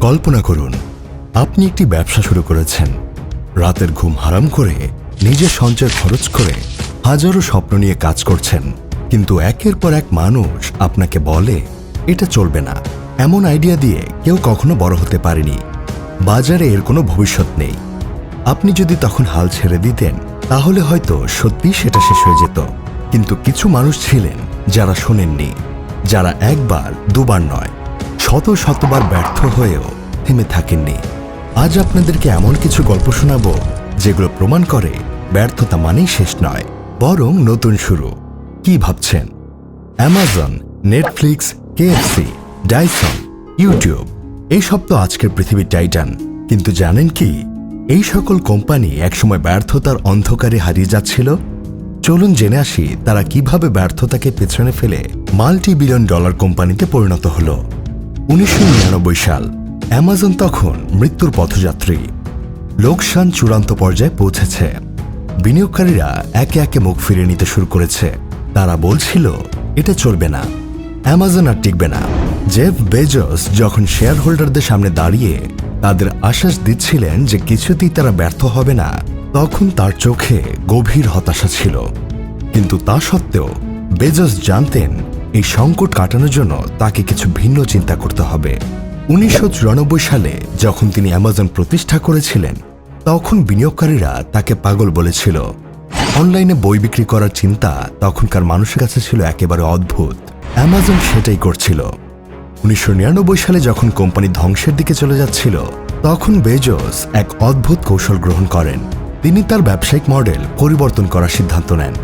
কল্পনা করুন, আপনি একটি ব্যবসা শুরু করেছেন। রাতের ঘুম হারাম করে, নিজের সঞ্চয় খরচ করে হাজারো স্বপ্ন নিয়ে কাজ করছেন। কিন্তু একের পর এক মানুষ আপনাকে বলে, এটা চলবে না। এমন আইডিয়া দিয়ে কেউ কখনো বড় হতে পারেনি। বাজারে এর কোনো ভবিষ্যৎ নেই। আপনি যদি তখন হাল ছেড়ে দিতেন, তাহলে হয়তো সত্যি সেটা শেষ হয়ে যেত। কিন্তু কিছু মানুষ ছিলেন যারা শোনেননি, যারা একবার, দুবার নয়। শত শতবার ব্যর্থ হয়েও থেমে থাকেননি। আজ আপনাদেরকে এমন কিছু গল্প শোনাবো, যেগুলো প্রমাণ করে ব্যর্থতা মানেই শেষ নয়, বরং নতুন শুরু। কি ভাবছেন? Amazon Netflix KFC Dyson YouTube এইসব তো আজকের পৃথিবীর টাইটান। কিন্তু জানেন কি? এই সকল কোম্পানি একসময় ব্যর্থতার অন্ধকারে হারিয়ে যাচ্ছিল। চলুন জেনে আসি, তারা কীভাবে ব্যর্থতাকে পেছনে ফেলে মাল্টি বিলিয়ন ডলার কোম্পানিতে পরিণত হল। উনিশশো নিরানব্বই সাল, অ্যামাজন তখন মৃত্যুর পথযাত্রী। লোকসান চূড়ান্ত পর্যায়ে পৌঁছেছে। বিনিয়োগকারীরা একে একে মুখ ফিরিয়ে নিতে শুরু করেছে। তারা বলছিল, এটা চলবে না। অ্যামাজন আর টিকবে না। জেফ বেজস যখন শেয়ার হোল্ডারদের সামনে দাঁড়িয়ে তাদের আশ্বাস দিচ্ছিলেন যে কিছুতেই তারা ব্যর্থ হবে না, তখন তার চোখে গভীর হতাশা ছিল। কিন্তু তা সত্ত্বেও বেজস জানতেন এই সংকট কাটানোর জন্য তাকে কিছু ভিন্ন চিন্তা করতে হবে। উনিশশো সালে যখন তিনি অ্যামাজন প্রতিষ্ঠা করেছিলেন, তখন বিনিয়োগকারীরা তাকে পাগল বলেছিল। অনলাইনে বই বিক্রি করার চিন্তা তখনকার মানুষের কাছে ছিল একেবারে অদ্ভুত। অ্যামাজন সেটাই করছিল। উনিশশো নিরানব্বই সালে যখন কোম্পানি ধ্বংসের দিকে চলে যাচ্ছিল, তখন বেজোস এক অদ্ভুত কৌশল গ্রহণ করেন। তিনি তার ব্যবসায়িক মডেল পরিবর্তন করার সিদ্ধান্ত নেন।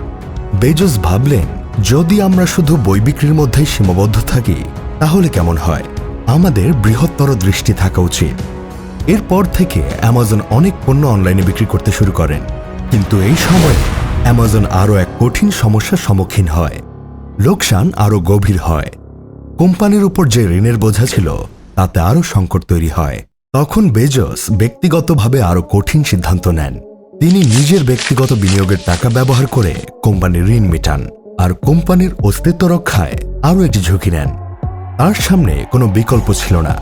বেজোস ভাবলেন যদি আমরা শুধু বই বিক্রির মধ্যেই সীমাবদ্ধ থাকি, তাহলে কেমন হয়? আমাদের বৃহত্তর দৃষ্টি থাকা উচিত। এরপর থেকে অ্যামাজন অনেক পণ্য অনলাইনে বিক্রি করতে শুরু করেন। কিন্তু এই সময়ে অ্যামাজন আরও এক কঠিন সমস্যার সম্মুখীন হয়। লোকসান আরও গভীর হয়। কোম্পানির উপর যে ঋণের বোঝা ছিল, তাতে আরও সংকট তৈরি হয়। তখন বেজস ব্যক্তিগতভাবে আরও কঠিন সিদ্ধান্ত নেন। তিনি নিজের ব্যক্তিগত বিনিয়োগের টাকা ব্যবহার করে কোম্পানির ঋণ মেটান। আর কোম্পানির অস্তিত্ব রক্ষায় আরও একটি ঝুঁকি নেন। তার সামনে কোনো বিকল্প ছিল না।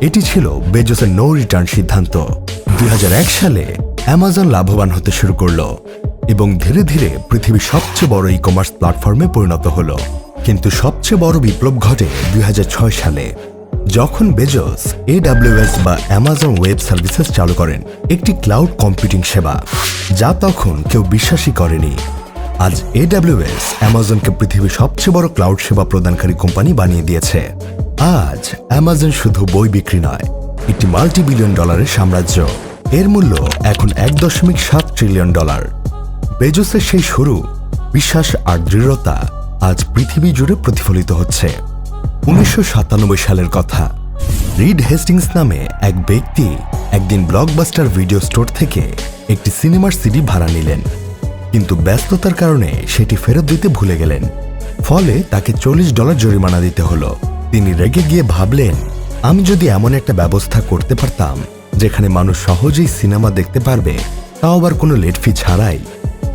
এটি ছিল বেজসের নো রিটার্ন সিদ্ধান্ত। দুই হাজার এক সালে অ্যামাজন লাভবান হতে শুরু করল এবং ধীরে ধীরে পৃথিবীর সবচেয়ে বড় ই কমার্স প্ল্যাটফর্মে পরিণত হলো। কিন্তু সবচেয়ে বড় বিপ্লব ঘটে দুই হাজার ছয় সালে, যখন বেজস এডাব্লিউএস বা অ্যামাজন ওয়েব সার্ভিসেস চালু করেন, একটি ক্লাউড কম্পিউটিং সেবা, যা তখন কেউ বিশ্বাসই করেনি। আজ এডাব্লিউএস অ্যামাজনকে পৃথিবীর সবচেয়ে বড় ক্লাউড সেবা প্রদানকারী কোম্পানি বানিয়ে দিয়েছে। আজ অ্যামাজন শুধু বই বিক্রি নয়, একটি মাল্টি বিলিয়ন ডলারের সাম্রাজ্য। এর মূল্য এখন এক দশমিক সাত ট্রিলিয়ন ডলার বেজোসের সেই শুরু, বিশ্বাস আর দৃঢ়তা আজ পৃথিবী জুড়ে প্রতিফলিত হচ্ছে। উনিশশো সাতানব্বই সালের কথা, রিড হেস্টিংস নামে এক ব্যক্তি একদিন ব্লকবাস্টার ভিডিও স্টোর থেকে একটি সিনেমার সিডি ভাড়া নিলেন। কিন্তু ব্যস্ততার কারণে সেটি ফেরত দিতে ভুলে গেলেন। ফলে তাকে চল্লিশ ডলার জরিমানা দিতে হলো। তিনি রেগে গিয়ে ভাবলেন, আমি যদি এমন একটা ব্যবস্থা করতে পারতাম, যেখানে মানুষ সহজেই সিনেমা দেখতে পারবে, তাও আবার কোনো লেট ফি ছাড়াই।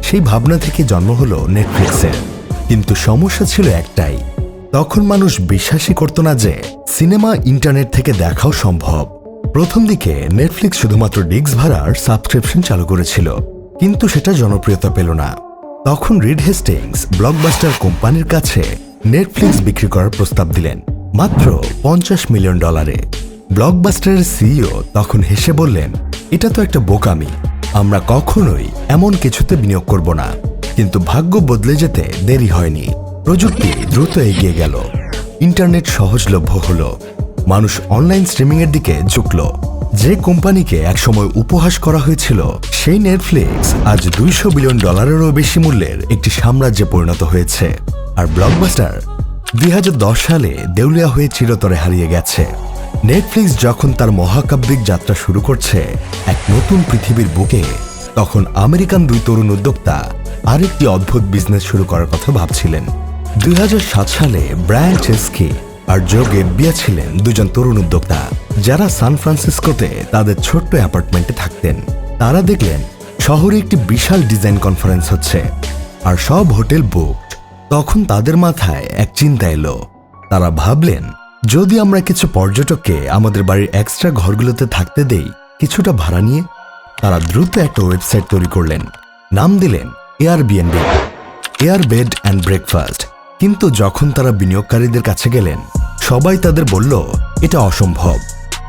সেই ভাবনা থেকে জন্ম হলো নেটফ্লিক্সের কিন্তু সমস্যা ছিল একটাই, তখন মানুষ বিশ্বাসই করত না যে সিনেমা ইন্টারনেট থেকে দেখাও সম্ভব। প্রথম দিকে নেটফ্লিক্স শুধুমাত্র ডিস্ক ভাড়ার সাবস্ক্রিপশন চালু করেছিল। কিন্তু সেটা জনপ্রিয়তা পেল না। তখন রিড হেস্টিংস ব্লকবাস্টার কোম্পানির কাছে নেটফ্লিক্স বিক্রি করার প্রস্তাব দিলেন, মাত্র পঞ্চাশ মিলিয়ন ডলারে। ব্লকবাস্টারের সিইও তখন হেসে বললেন, এটা তো একটা বোকামি, আমরা কখনোই এমন কিছুতে বিনিয়োগ করব না। কিন্তু ভাগ্য বদলে যেতে দেরি হয়নি, প্রযুক্তি দ্রুত এগিয়ে গেল। ইন্টারনেট সহজলভ্য হলো, মানুষ অনলাইন স্ট্রিমিংয়ের দিকে ঝুঁকল। যে কোম্পানিকে একসময় উপহাস করা হয়েছিল, সেই নেটফ্লিক্স আজ দুইশো বিলিয়ন ডলারেরও বেশি মূল্যের একটি সাম্রাজ্যে পরিণত হয়েছে। আর ব্লকবাস্টার দুই হাজার দশ সালে দেউলিয়া হয়ে চিরতরে হারিয়ে গেছে। নেটফ্লিক্স যখন তার মহাকাব্যিক যাত্রা শুরু করছে, এক নতুন পৃথিবীর বুকে, তখন আমেরিকান দুই তরুণ উদ্যোক্তা আরেকটি অদ্ভুত বিজনেস শুরু করার কথা ভাবছিলেন। দুই হাজার সাত সালে ব্রায়ান চেস্কি আর জো গেব্বিয়া ছিলেন দুজন তরুণ উদ্যোক্তা। যারা সান ফ্রান্সিসকোতে তাদের ছোট্ট অ্যাপার্টমেন্টে থাকতেন। তারা দেখলেন, শহরে একটি বিশাল ডিজাইন কনফারেন্স হচ্ছে। আর সব হোটেল বুকড তখন তাদের মাথায় এক চিন্তা এলো। তারা ভাবলেন, যদি আমরা কিছু পর্যটককে আমাদের বাড়ির এক্সট্রা ঘরগুলোতে থাকতে দেই, কিছুটা ভাড়া নিয়ে, তারা দ্রুত একটা ওয়েবসাইট তৈরি করলেন। নাম দিলেন Airbnb air bed and breakfast কিন্তু যখন তারা বিনিয়োগকারীদের কাছে গেলেন সবাই তাদের বলল, এটা অসম্ভব।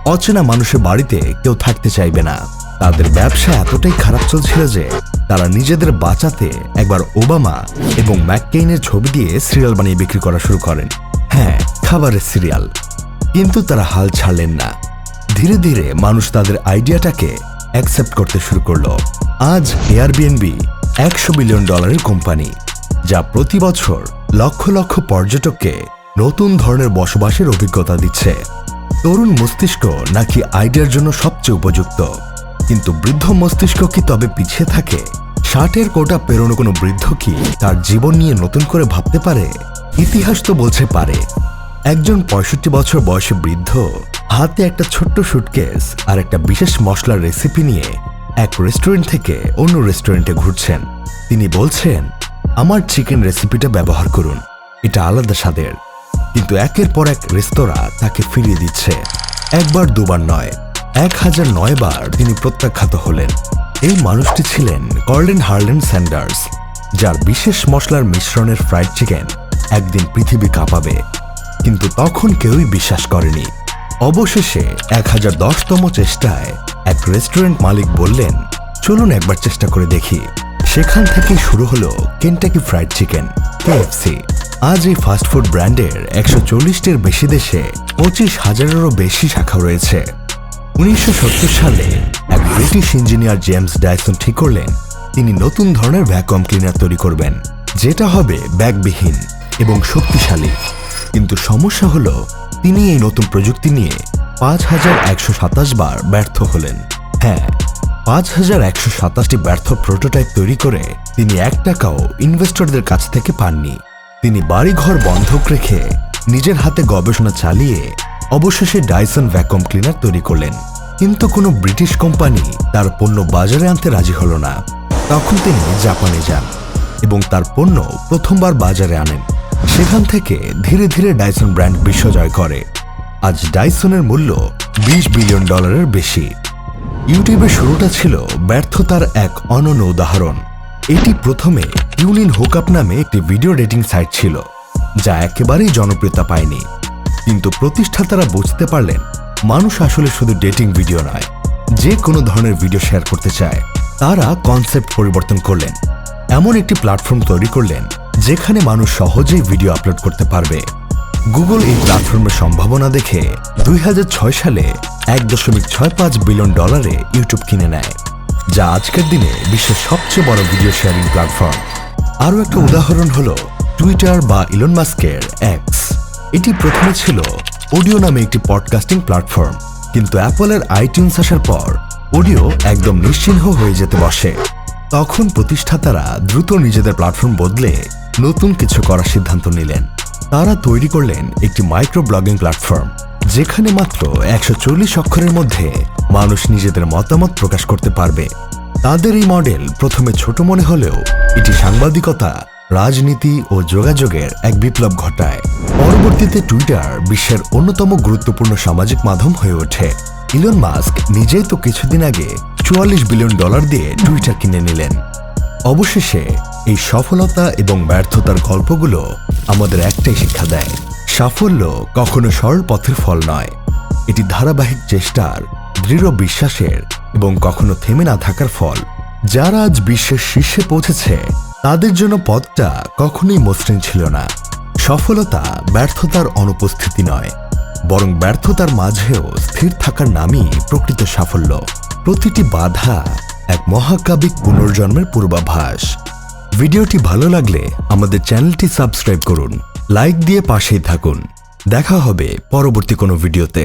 অচেনা মানুষের বাড়িতে কেউ থাকতে চাইবে না। তাদের ব্যবসা এতটাই খারাপ চলছিল যে তারা নিজেদের বাঁচাতে একবার ওবামা এবং ম্যাককেইনের ছবি দিয়ে সিরিয়াল বানিয়ে বিক্রি করা শুরু করেন। হ্যাঁ খাবারের সিরিয়াল। কিন্তু তারা হাল ছাড়লেন না। ধীরে ধীরে মানুষ তাদের আইডিয়াটাকে অ্যাকসেপ্ট করতে শুরু করল। আজ এয়ারবিএনবি একশো বিলিয়ন ডলারের কোম্পানি, যা প্রতি বছর লক্ষ লক্ষ পর্যটককে নতুন ধরনের বসবাসের অভিজ্ঞতা দিচ্ছে। তরুণ মস্তিষ্ক নাকি আইডিয়ার জন্য সবচেয়ে উপযুক্ত? কিন্তু বৃদ্ধ মস্তিষ্ক কি তবে পিছিয়ে থাকে? ষাটের কোটা পেরোনো কোনো বৃদ্ধ কি তার জীবন নিয়ে নতুন করে ভাবতে পারে? ইতিহাস তো বলছে পারে। একজন পঁয়ষট্টি বছর বয়সী বৃদ্ধ হাতে একটা ছোট্ট সুটকেস আর একটা বিশেষ মশলার রেসিপি নিয়ে এক রেস্টুরেন্ট থেকে অন্য রেস্টুরেন্টে ঘুরছেন। তিনি বলছেন, আমার চিকেন রেসিপিটা ব্যবহার করুন। এটা আলাদা স্বাদের। কিন্তু একের পর এক রেস্তোরাঁ তাকে ফিরিয়ে দিচ্ছে। একবার, দুবার নয়, এক হাজার নয় বার তিনি প্রত্যাখ্যাত হলেন। এই মানুষটি ছিলেন কর্লেন হার্লেন স্যান্ডার্স, যার বিশেষ মশলার মিশ্রণের ফ্রাইড চিকেন একদিন পৃথিবী কাঁপাবে। কিন্তু তখন কেউই বিশ্বাস করেনি। অবশেষে এক হাজার দশতম চেষ্টায় এক রেস্টুরেন্ট মালিক বললেন, চলুন একবার চেষ্টা করে দেখি। সেখান থেকে শুরু হলো কেন্টাকি ফ্রাইড চিকেন কেএফসি আজ এই ফাস্টফুড ব্র্যান্ডের একশো চল্লিশটির বেশি দেশে পঁচিশ হাজারেরও বেশি শাখা রয়েছে। উনিশশো সত্তর সালে এক ব্রিটিশ ইঞ্জিনিয়ার জেমস ডাইসন ঠিক করলেন, তিনি নতুন ধরনের ভ্যাকুয়াম ক্লিনার তৈরি করবেন, যেটা হবে ব্যাগবিহীন এবং শক্তিশালী। কিন্তু সমস্যা হলো, তিনি এই নতুন প্রযুক্তি নিয়ে পাঁচ হাজার একশো সাতাশ বার ব্যর্থ হলেন। হ্যাঁ পাঁচ হাজার একশো সাতাশটি ব্যর্থ প্রোটোটাইপ তৈরি করে তিনি এক টাকাও ইনভেস্টরদের কাছ থেকে পাননি। তিনি বাড়িঘর বন্ধক রেখে নিজের হাতে গবেষণা চালিয়ে অবশেষে ডাইসন ভ্যাকুয়াম ক্লিনার তৈরি করলেন। কিন্তু কোনো ব্রিটিশ কোম্পানি তার পণ্য বাজারে আনতে রাজি হলো না। তখন তিনি জাপানে যান এবং তার পণ্য প্রথমবার বাজারে আনেন। সেখান থেকে ধীরে ধীরে ডাইসন ব্র্যান্ড বিশ্বজয় করে। আজ ডাইসনের মূল্য বিশ বিলিয়ন ডলারের বেশি। ইউটিউবের শুরুটা ছিল ব্যর্থতার এক অনন্য উদাহরণ। এটি প্রথমে ইউনিন হুকআপ নামে একটি ভিডিও ডেটিং সাইট ছিল, যা একেবারেই জনপ্রিয়তা পায়নি। কিন্তু প্রতিষ্ঠাতারা বুঝতে পারলেন, মানুষ আসলে শুধু ডেটিং ভিডিও নয়, যে কোনো ধরনের ভিডিও শেয়ার করতে চায়, তারা কনসেপ্ট পরিবর্তন করলেন। এমন একটি প্ল্যাটফর্ম তৈরি করলেন, যেখানে মানুষ সহজেই ভিডিও আপলোড করতে পারবে। গুগল এই প্ল্যাটফর্মের সম্ভাবনা দেখে দুই হাজার ছয় সালে এক দশমিক ছয় পাঁচ বিলিয়ন ডলারে ইউটিউব কিনে নেয়। যা আজকের দিনে বিশ্বের সবচেয়ে বড় ভিডিও শেয়ারিং প্ল্যাটফর্ম আরও একটা উদাহরণ হলো টুইটার বা ইলন মাস্কের এক্স এটি প্রথমে ছিল অডিও নামে একটি পডকাস্টিং প্ল্যাটফর্ম কিন্তু অ্যাপলের আইটিউন্স আসার পর অডিও একদম নিশ্চিহ্ন হয়ে যেতে বসে। তখন প্রতিষ্ঠাতারা দ্রুত নিজেদের প্ল্যাটফর্ম বদলে নতুন কিছু করার সিদ্ধান্ত নিলেন। তারা তৈরি করলেন একটি মাইক্রো ব্লগিং প্ল্যাটফর্ম যেখানে মাত্র একশো চল্লিশ অক্ষরের মধ্যে মানুষ নিজেদের মতামত প্রকাশ করতে পারবে। তাদের এই মডেল প্রথমে ছোট মনে হলেও এটি সাংবাদিকতা, রাজনীতি ও যোগাযোগের এক বিপ্লব ঘটায়। পরবর্তীতে টুইটার বিশ্বের অন্যতম গুরুত্বপূর্ণ সামাজিক মাধ্যম হয়ে ওঠে। ইলন মাস্ক নিজেই তো কিছুদিন আগে চুয়াল্লিশ বিলিয়ন ডলার দিয়ে টুইটার কিনে নিলেন। অবশেষে এই সফলতা এবং ব্যর্থতার গল্পগুলো আমাদের একটাই শিক্ষা দেয়, সাফল্য কখনো সরল পথের ফল নয়। এটি ধারাবাহিক চেষ্টার দৃঢ় বিশ্বাসের এবং কখনো থেমে না থাকার ফল। যারা আজ বিশ্বের শীর্ষে পৌঁছেছে, তাদের জন্য পথটা কখনোই মসৃণ ছিল না। সফলতা ব্যর্থতার অনুপস্থিতি নয়, বরং ব্যর্থতার মাঝেও স্থির থাকার নামই প্রকৃত সাফল্য। প্রতিটি বাধা এক মহাকাবিক পুনর্জন্মের পূর্বাভাস। ভিডিওটি ভালো লাগলে আমাদের চ্যানেলটি সাবস্ক্রাইব করুন, লাইক দিয়ে পাশেই থাকুন। দেখা হবে পরবর্তী কোনো ভিডিওতে।